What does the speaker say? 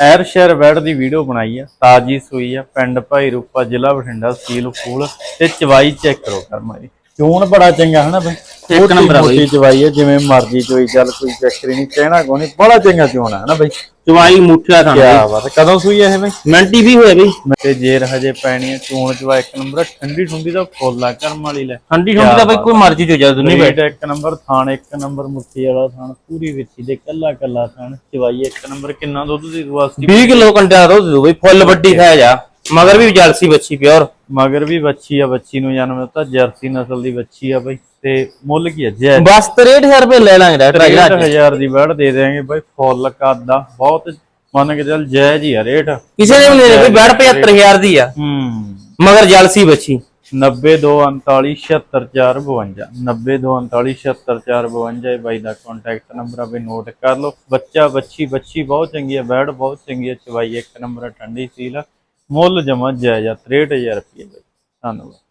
ਐਰ ਸ਼ੇਰ ਬੈਡ ਦੀ ਵੀਡੀਓ ਬਣਾਈ ਆ, ਤਾਜੀ ਸੂਈ ਆ, ਪਿੰਡ ਭਾਈ ਰੂਪਾ ਜ਼ਿਲ੍ਹਾ ਬਠਿੰਡਾ, ਸੀਲ ਫੂਲ ਤੇ ਚਵਾਈ ਚੈੱਕ ਕਰੋ ਕਰਮਾ ਜੀ ਚੋਣ ਬੜਾ ਚੰਗਾ, ਹਨਾ ਬਈ? ਇੱਕ ਨੰਬਰ ਆ ਬਈ। ਚਵਾਈ ਹੈ ਜਿਵੇਂ ਮਰਜ਼ੀ ਚੋਈ ਚੱਲ ਕੋਈ ਚੱਕਰ ਨਹੀਂ ਕਹਿਣਾ ਕੋਈ ਨਹੀਂ ਬੜਾ ਚੰਗਾ ਚੋਣ ਹੈ ਹਨਾ ਬਈ। ਚਵਾਈ ਮੁੱਠਿਆ ਥਾਂ ਕਿਆ ਬਾਤ। ਕਦੋਂ ਸੂਈ ਹੈ ਇਹ ਬਈ? ਮੈਂਟੀ ਵੀ ਹੋਇਆ ਬਈ। ਤੇ ਜੇਰ ਹਜੇ ਪੈਣੀ ਹੈ ਚੋਣ ਚਵਾ ਇੱਕ ਨੰਬਰ ਠੰਡੀ ਠੁੰਡੀ ਦਾ ਫੁੱਲ ਆ ਕਰਮ ਵਾਲੀ ਲੈ। ਠੰਡੀ ਠੰਡੀ ਦਾ ਬਈ ਕੋਈ ਮਰਜ਼ੀ ਚੋ ਜਾ ਦੁਨੀ ਬੈਠ। ਇੱਕ ਨੰਬਰ ਥਾਣ ਇੱਕ ਨੰਬਰ ਮੁੱਠੀ ਵਾਲਾ ਥਾਣ ਪੂਰੀ ਵਿੱਚੀ ਦੇ ਕੱਲਾ ਕੱਲਾ ਥਾਣ ਚਵਾਈ ਇੱਕ ਨੰਬਰ ਕਿੰਨਾ ਦੁੱਧ ਦੀ ਵਾਸਤੀ 20 ਕਿਲੋ ਕੰਟਿਆ ਦੋ ਦੋ ਬਈ ਫੁੱਲ ਵੱਡੀ ਖਾਇਆ ਜਾ ਮਗਰ ਵੀ ਜਲਸੀ ਬੱਚੀ ਪਿਓਰ। ਮਗਰ ਵੀ ਬੱਚੀ ਆ ਬੱਚੀ ਨੂੰ ਜਨਮ ਦਿੱਤਾ ਜਰਸੀ ਨਸਲ ਦੀ ਬੱਚੀ ਆ ਬਈ ਤੇ ਮੁੱਲ ਕੀ ਹੈ ਜੈ ਬਸ 63000 ਰੁਪਏ ਲੈ ਲਾਂਗੇ ਡਾਕਟਰ ਜਿਹੜਾ 63000 ਦੀ ਬੈੜ ਦੇ ਦੇਾਂਗੇ ਬਈ ਫੁੱਲ ਕੱਦ ਆ ਬਹੁਤ ਮੰਨ ਕੇ ਚੱਲ ਜਾਇਜ਼ ਹੀ ਆ ਰੇਟ। ਕਿਸੇ ਨੇ ਵੀ ਨਹੀਂ ਬਈ ਬੈੜ 75000 ਦੀ ਆ। ਹੂੰ। ਮਗਰ ਜਲਸੀ ਬੱਚੀ। 902397452 902397452 ਇਹ ਬਾਈ ਦਾ ਕੰਟੈਕਟ ਨੰਬਰ ਆ ਬਈ ਨੋਟ ਕਰ ਲਓ। ਬੱਚਾ ਬੱਚੀ ਬੱਚੀ ਬਹੁਤ ਚੰਗੀ ਹੈ ਬੈੜ ਬਹੁਤ ਚੰਗੀ ਹੈ ਚਵਾਈ ਇੱਕ ਨੰਬਰ ਠੰਡੀ ਸੀਲ ਆ। ਮੁੱਲ ਜਮਾ ਜਾਇਜ਼ ਆ 63000 ਰੁਪਏ ਬਈ। ਧੰਨਵਾਦ।